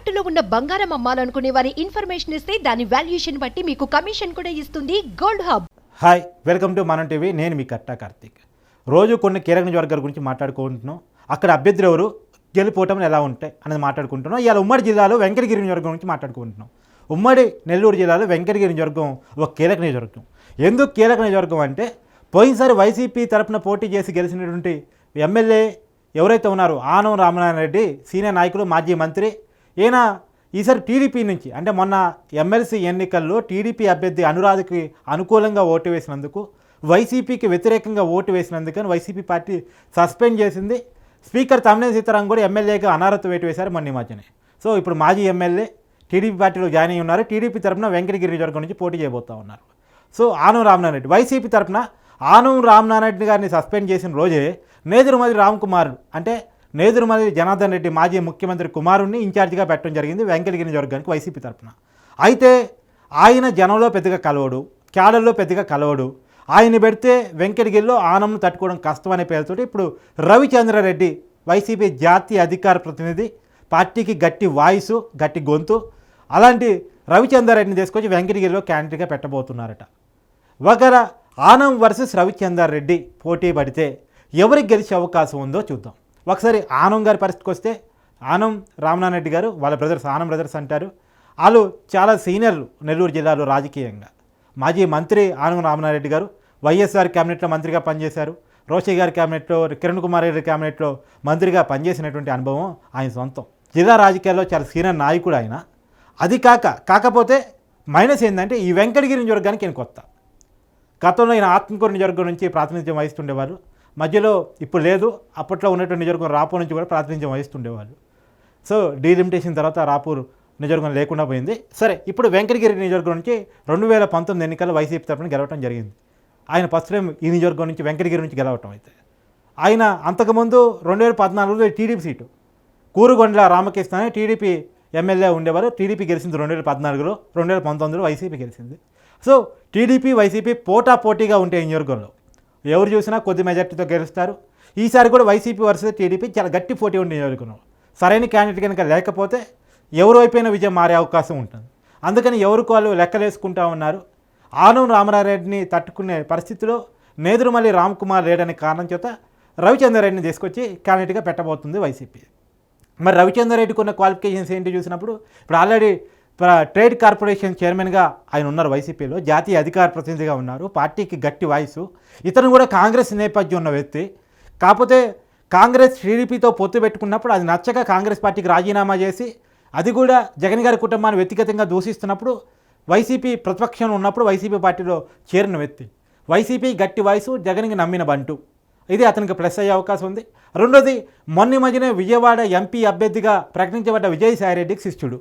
తాకట్టులో ఉన్న బంగారం అమ్మాలనుకునే వారి ఇన్ఫర్మేషన్ ఇస్తే దాని వాల్యుయేషన్ బట్టి మీకు కమిషన్ కూడా ఇస్తుంది gold hub. Hi welcome to మనం టీవీ నేను మీ కట్టా కార్తీక్. రోజు కొన్ని కీలక నియోజకవర్గాల గురించి మాట్లాడుకుంటున్నాం. అక్కడ అభ్యర్థులు ఎవరు? గెలిపోవటం ఎలా ఉంటాయి అనేది మాట్లాడుకుంటున్నాం. ఇవాళ ఉమ్మడి జిల్లాలో వెంకటగిరి నియోజకవర్గం గురించి మాట్లాడుకుంటున్నాం. ఉమ్మడి నెల్లూరు జిల్లాలో వెంకటగిరి నియోజకవర్గం ఒక కీలక నియోజకవర్గం. ఎందుకు కీలక నియోజకవర్గం అంటే పోయినసారి వైసీపీ తరపున పోటీ చేసి గెలిచినటువంటి ఎమ్మెల్యే ఎవరైతే ఉన్నారో ఆనం రామనారాయణ రెడ్డి సీనియర్ నాయకులు మాజీ మంత్రి ఈయన ఈసారి టీడీపీ నుంచి అంటే మొన్న ఎమ్మెల్సీ ఎన్నికల్లో టీడీపీ అభ్యర్థి అనురాధకి అనుకూలంగా ఓటు వేసినందుకు వైసీపీకి వ్యతిరేకంగా ఓటు వేసినందుకని వైసీపీ పార్టీ సస్పెండ్ చేసింది. స్పీకర్ తమ్మినేని సీతారాం కూడా ఎమ్మెల్యేగా అనారత వేటు వేశారు మొన్న మధ్యనే. సో ఇప్పుడు మాజీ ఎమ్మెల్యే టీడీపీ పార్టీలో జాయిన్ అయ్యి ఉన్నారు. టీడీపీ తరఫున వెంకటగిరి నియోజకవర్గం నుంచి పోటీ చేయబోతూ ఉన్నారు. సో ఆనం రామనారాయణ రెడ్డి వైసీపీ తరఫున ఆనం రామనారాయణ రెడ్డి గారిని సస్పెండ్ చేసిన రోజే నేదురుమది రామ్ కుమార్ అంటే నేదురుమల్లి జనార్దన్ రెడ్డి మాజీ ముఖ్యమంత్రి కుమారుణ్ణి ఇన్ఛార్జిగా పెట్టడం జరిగింది వెంకటగిరి వర్గానికి వైసీపీ తరఫున అయితే ఆయన జనంలో పెద్దగా కలవడు క్యాడర్లో పెద్దగా కలవడు. ఆయన పెడితే వెంకటగిరిలో ఆనంను తట్టుకోవడం కష్టం అనే పేరుతో ఇప్పుడు రవిచంద్రారెడ్డి వైసీపీ జాతీయ అధికార ప్రతినిధి పార్టీకి గట్టి వాయిస్ గట్టి గొంతు అలాంటి రవిచంద్రారెడ్డిని తీసుకొచ్చి వెంకటగిరిలో క్యాండిడేట్గా పెట్టబోతున్నారట. ఒకర ఆనం వర్సెస్ రవిచందర్ రెడ్డి పోటీ పడితే ఎవరికి గెలిచే అవకాశం ఉందో చూద్దాం. ఒకసారి ఆనం గారి పరిస్థితికి వస్తే ఆనం రామనారెడ్డి రెడ్డి గారు వాళ్ళ బ్రదర్స్ ఆనం బ్రదర్స్ అంటారు. వాళ్ళు చాలా సీనియర్లు నెల్లూరు జిల్లాలో రాజకీయంగా. మాజీ మంత్రి ఆనం రామనారెడ్డి గారు వైఎస్ఆర్ క్యాబినెట్లో మంత్రిగా పనిచేశారు. రోషయ్య గారి క్యాబినెట్లో కిరణ్ కుమార్ రెడ్డి క్యాబినెట్లో మంత్రిగా పనిచేసినటువంటి అనుభవం ఆయన సొంతం. జిల్లా రాజకీయాల్లో చాలా సీనియర్ నాయకుడు ఆయన. అది కాక కాకపోతే మైనస్ ఏంటంటే ఈ వెంకటగిరి నియోజకవర్గానికి ఈయన కొత్త గతంలో ఈయన ఆత్మకూరు నియోజకవర్గం నుంచి ప్రాతినిధ్యం వహిస్తుండేవారు. మధ్యలో ఇప్పుడు లేదు అప్పట్లో ఉన్నటువంటి నియోజకవర్గం రాపూర్ నుంచి కూడా ప్రాతినిధ్యం వహిస్తుండేవాళ్ళు. సో డీలిమిటేషన్ తర్వాత రాపూర్ నియోజకవర్గం లేకుండా పోయింది. సరే ఇప్పుడు వెంకటగిరి నియోజకవర్గం నుంచి రెండు వేల పంతొమ్మిది ఎన్నికల్లో వైసీపీ తరఫున గెలవడం జరిగింది. ఆయన ఫస్ట్ టైం ఈ నియోజకవర్గం నుంచి వెంకటగిరి నుంచి గెలవటం అయితే. ఆయన అంతకుముందు రెండు వేల పద్నాలుగులో టీడీపీ సీటు. కూరుగొండల రామకృష్ణ అని టీడీపీ ఎమ్మెల్యే ఉండేవారు. టీడీపీ గెలిచింది రెండు వేల పద్నాలుగులో రెండు వేల పంతొమ్మిదిలో వైసీపీ గెలిచింది. సో టీడీపీ వైసీపీ పోటా పోటీగా ఉంటే నియోజకవర్గంలో. ఎవరు చూసినా కొద్ది మెజార్టీతో గెలుస్తారు. ఈసారి కూడా వైసీపీ వర్సెస్ టీడీపీ చాలా గట్టి పోటీ ఉండి నియోజకవర్గం సరైన క్యాండిడేట్ కనుక లేకపోతే ఎవరు వైపోయిన విజయం మారే అవకాశం ఉంటుంది. అందుకని ఎవరికి వాళ్ళు లెక్కలేసుకుంటా ఉన్నారు. ఆనం రామనారెడ్డిని తట్టుకునే పరిస్థితిలో నేదురుమల్లి రామ్ కుమార్ లేడనే కారణం చేత రవిచంద్రారెడ్డిని తీసుకొచ్చి క్యాండిడేట్గా పెట్టబోతుంది వైసీపీ మరి రవిచంద్రారెడ్డికి ఉన్న క్వాలిఫికేషన్స్ ఏంటి చూసినప్పుడు ఇప్పుడు ఆల్రెడీ ట్రేడ్ కార్పొరేషన్ చైర్మన్గా ఆయన ఉన్నారు వైసీపీలో. జాతీయ అధికార ప్రతినిధిగా ఉన్నారు. పార్టీకి గట్టి వాయిస్. ఇతను కూడా కాంగ్రెస్ నేపథ్యం ఉన్న వ్యక్తి. కాకపోతే కాంగ్రెస్ టీడీపీతో పొత్తు పెట్టుకున్నప్పుడు అది నచ్చక కాంగ్రెస్ పార్టీకి రాజీనామా చేసి అది కూడా జగన్ గారి కుటుంబాన్ని వ్యక్తిగతంగా దూషిస్తున్నప్పుడు వైసీపీ ప్రతిపక్షంలో ఉన్నప్పుడు వైసీపీ పార్టీలో చేరిన వ్యక్తి. వైసీపీ గట్టి వాయిసు జగన్కి నమ్మిన బంటు. ఇది అతనికి ప్లస్ అయ్యే అవకాశం ఉంది. రెండోది మొన్న మధ్యనే విజయవాడ ఎంపీ అభ్యర్థిగా ప్రకటించబడ్డ విజయసాయిరెడ్డికి శిష్యుడు.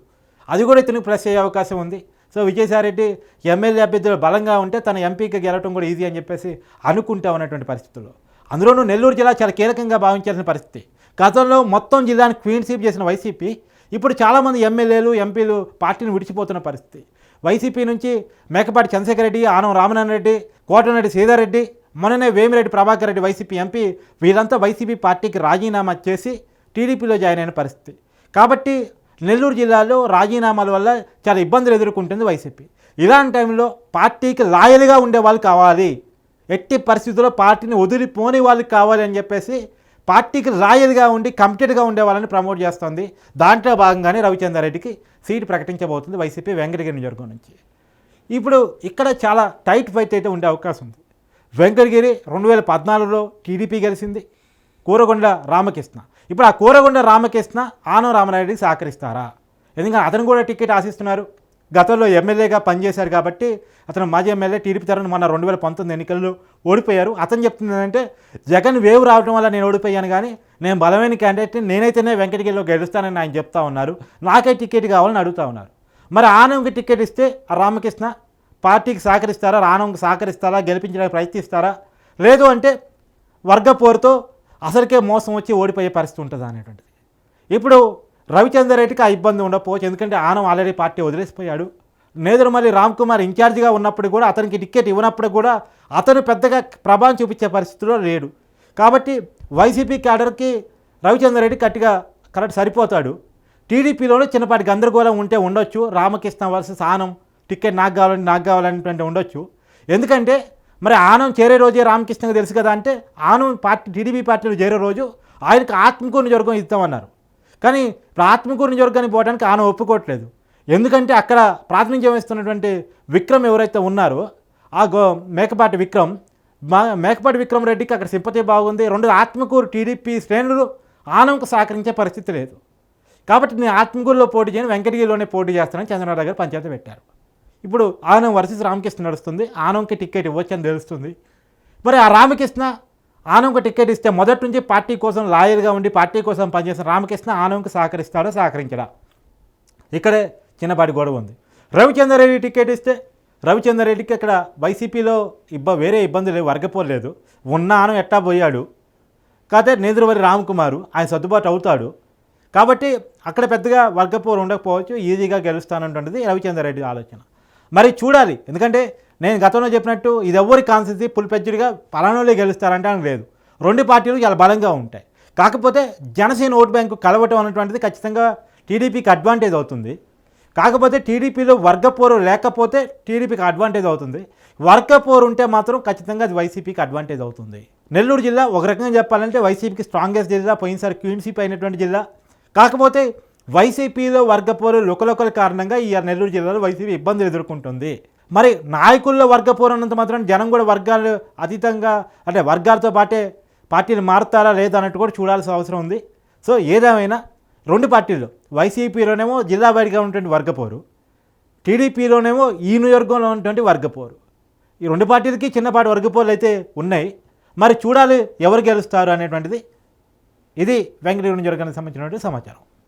అది కూడా ఇతనికి ప్లస్ అయ్యే అవకాశం ఉంది. సో విజయసాయిరెడ్డి ఎమ్మెల్యే అభ్యర్థులు బలంగా ఉంటే తన ఎంపీకి గెలవడం కూడా ఈజీ అని చెప్పేసి అనుకుంటా ఉన్నటువంటి పరిస్థితుల్లో. అందులోనూ నెల్లూరు జిల్లా చాలా కీలకంగా భావించాల్సిన పరిస్థితి. గతంలో మొత్తం జిల్లాని క్వీన్ స్వీప్ చేసిన వైసీపీ ఇప్పుడు చాలామంది ఎమ్మెల్యేలు ఎంపీలు పార్టీని విడిచిపోతున్న పరిస్థితి. వైసీపీ నుంచి మేకపాటి చంద్రశేఖర రెడ్డి ఆనం రామనారాయణ రెడ్డి కోటరెడ్డి రెడ్డి మొన్ననే వేమిరెడ్డి ప్రభాకర్ రెడ్డి వైసీపీ ఎంపీ వీళ్ళంతా వైసీపీ పార్టీకి రాజీనామా చేసి టీడీపీలో జాయిన్ అయిన పరిస్థితి. కాబట్టి నెల్లూరు జిల్లాలో రాజీనామాల వల్ల చాలా ఇబ్బందులు ఎదుర్కొంటుంది వైసీపీ. ఇలాంటి టైంలో పార్టీకి లాయల్గా ఉండే వాళ్ళు కావాలి. ఎట్టి పరిస్థితుల్లో పార్టీని వదిలిపోని వాళ్ళకి కావాలి అని చెప్పేసి పార్టీకి రాయల్గా ఉండి కమిటెడ్గా ఉండే వాళ్ళని ప్రమోట్ చేస్తుంది. దాంట్లో భాగంగానే రవిచంద్రారెడ్డికి సీటు ప్రకటించబోతుంది వైసీపీ వెంకటగిరి నియోజకవర్గం నుంచి. ఇప్పుడు ఇక్కడ చాలా టైట్ ఫైట్ అయితే ఉండే అవకాశం ఉంది. వెంకటగిరి రెండు వేల పద్నాలుగులో టీడీపీ గెలిచింది. కూరగొండ రామకృష్ణ. ఇప్పుడు ఆ కూరగొండ రామకృష్ణ ఆనం రామనాయుడికి సహకరిస్తారా? ఎందుకంటే అతను కూడా టికెట్ ఆశిస్తున్నారు గతంలో ఎమ్మెల్యేగా పనిచేశారు కాబట్టి అతను మాజీ ఎమ్మెల్యే టీడీపీ తరఫున మొన్న రెండు వేల పంతొమ్మిది ఎన్నికల్లో ఓడిపోయారు. అతను చెప్తుంది ఏంటంటే జగన్ వేవ్ రావడం వల్ల నేను ఓడిపోయాను కానీ నేను బలమైన క్యాండిడేట్ని నేనైతేనే వెంకటగిరిలో గెలుస్తానని ఆయన చెప్తా ఉన్నారు. నాకే టికెట్ కావాలని అడుగుతా ఉన్నారు. మరి ఆనంకి టికెట్ ఇస్తే ఆ రామకృష్ణ పార్టీకి సహకరిస్తారా? రానంకి సహకరిస్తారా? గెలిపించడానికి ప్రయత్నిస్తారా? లేదు అంటే వర్గ పోరుతో అసలుకే మోసం వచ్చి ఓడిపోయే పరిస్థితి ఉంటుంది అనేటువంటిది. ఇప్పుడు రవిచందర్ రెడ్డికి ఆ ఇబ్బంది ఉండకపోవచ్చు. ఎందుకంటే ఆనం ఆల్రెడీ పార్టీ వదిలేసిపోయాడు. నేదురుమల్లి రామ్ కుమార్ ఇన్ఛార్జిగా ఉన్నప్పుడు కూడా అతనికి టికెట్ ఇవ్వనప్పుడు కూడా అతను పెద్దగా ప్రభావం చూపించే పరిస్థితిలో లేడు. కాబట్టి వైసీపీ క్యాడర్కి రవిచంద్ర రెడ్డి గట్టిగా కరెక్ట్ సరిపోతాడు. టీడీపీలోనే చిన్నపాటి గందరగోళం ఉంటే ఉండొచ్చు. రామకృష్ణ వర్సెస్ ఆనం టికెట్ నాకు కావాలని నాకు కావాలనేటువంటి ఉండొచ్చు. ఎందుకంటే మరి ఆనం చేరే రోజే రామకృష్ణకి తెలుసు కదా అంటే ఆనం పార్టీ టీడీపీ పార్టీలో చేరే రోజు ఆయనకు ఆత్మకూరు నియోజకవర్గం ఇస్తామన్నారు. కానీ ఇప్పుడు ఆత్మకూరు నియోజకవర్గానికి పోవడానికి ఆనం ఒప్పుకోవట్లేదు. ఎందుకంటే అక్కడ ప్రాతినిధ్యం వహిస్తున్నటువంటి విక్రమ్ ఎవరైతే ఉన్నారో ఆ గో మేకపాటి విక్రమ్ మా మేకపాటి విక్రమ్ రెడ్డికి అక్కడ సింపతి బాగుంది. రెండు ఆత్మకూరు టీడీపీ శ్రేణులు ఆనంకు సహకరించే పరిస్థితి లేదు. కాబట్టి నేను ఆత్మకూరులో పోటీ చేయను వెంకటగిరిలోనే పోటీ చేస్తానని చంద్రబాబు గారు పంచాయతీ పెట్టారు. ఇప్పుడు ఆనం వర్సెస్ రామకృష్ణ నడుస్తుంది. ఆనంకి టికెట్ ఇవ్వచ్చని తెలుస్తుంది. మరి ఆ రామకృష్ణ ఆనంకు టికెట్ ఇస్తే మొదటి నుంచి పార్టీ కోసం లాయర్గా ఉండి పార్టీ కోసం పనిచేసిన రామకృష్ణ ఆనంకు సహకరిస్తాడో? సహకరించడా? ఇక్కడే చిన్నపాటి గొడవ ఉంది. రవిచంద్రరెడ్డి టికెట్ ఇస్తే రవిచంద్రరెడ్డికి ఇక్కడ వైసీపీలో ఇబ్బ వేరే ఇబ్బంది లేవు వర్గపోలేదు ఆనం ఎట్టా పోయాడు? కాకపోతే నేదురువరి రామ్కుమారు ఆయన సర్దుబాటు అవుతాడు. కాబట్టి అక్కడ పెద్దగా వర్గపోరు ఉండకపోవచ్చు ఈజీగా గెలుస్తానంటున్నది రవిచంద్రరెడ్డి ఆలోచన. మరి చూడాలి. ఎందుకంటే నేను గతంలో చెప్పినట్టు ఇది ఎవరి కాన్సెన్సీ పులిపెచ్చుడిగా పలానోళ్ళే గెలుస్తారంటే అని లేదు. రెండు పార్టీలు చాలా బలంగా ఉంటాయి. కాకపోతే జనసేన ఓట్ బ్యాంకు కలవటం అనేటువంటిది ఖచ్చితంగా టీడీపీకి అడ్వాంటేజ్ అవుతుంది. కాకపోతే టీడీపీలో వర్గపోరు లేకపోతే టీడీపీకి అడ్వాంటేజ్ అవుతుంది. వర్గపోరు ఉంటే మాత్రం ఖచ్చితంగా అది వైసీపీకి అడ్వాంటేజ్ అవుతుంది. నెల్లూరు జిల్లా ఒక రకంగా చెప్పాలంటే వైసీపీకి స్ట్రాంగెస్ట్ జిల్లా పోయినసారి క్వీన్సీపీ అయినటువంటి జిల్లా. కాకపోతే వైసీపీలో వర్గపోరు లుకలొకల కారణంగా ఈ నెల్లూరు జిల్లాలో వైసీపీ ఇబ్బందులు ఎదుర్కొంటుంది. మరి నాయకుల్లో వర్గపోరు అన్నంత మాత్రం జనం కూడా వర్గాలు అతీతంగా అంటే వర్గాలతో పాటే పార్టీలు మారుతారా లేదా అన్నట్టు కూడా చూడాల్సిన అవసరం ఉంది. సో ఏదేమైనా రెండు పార్టీలు వైసీపీలోనేమో జిల్లా బయటగా ఉన్నటువంటి వర్గపోరు టీడీపీలోనేమో ఈ నియోజకవర్గంలో ఉన్నటువంటి వర్గపోరు. ఈ రెండు పార్టీలకి చిన్నపాటి వర్గపోర్లు అయితే ఉన్నాయి. మరి చూడాలి ఎవరు గెలుస్తారు అనేటువంటిది ఇది వెంకటగిరి నియోజకవర్గానికి సంబంధించినటువంటి సమాచారం.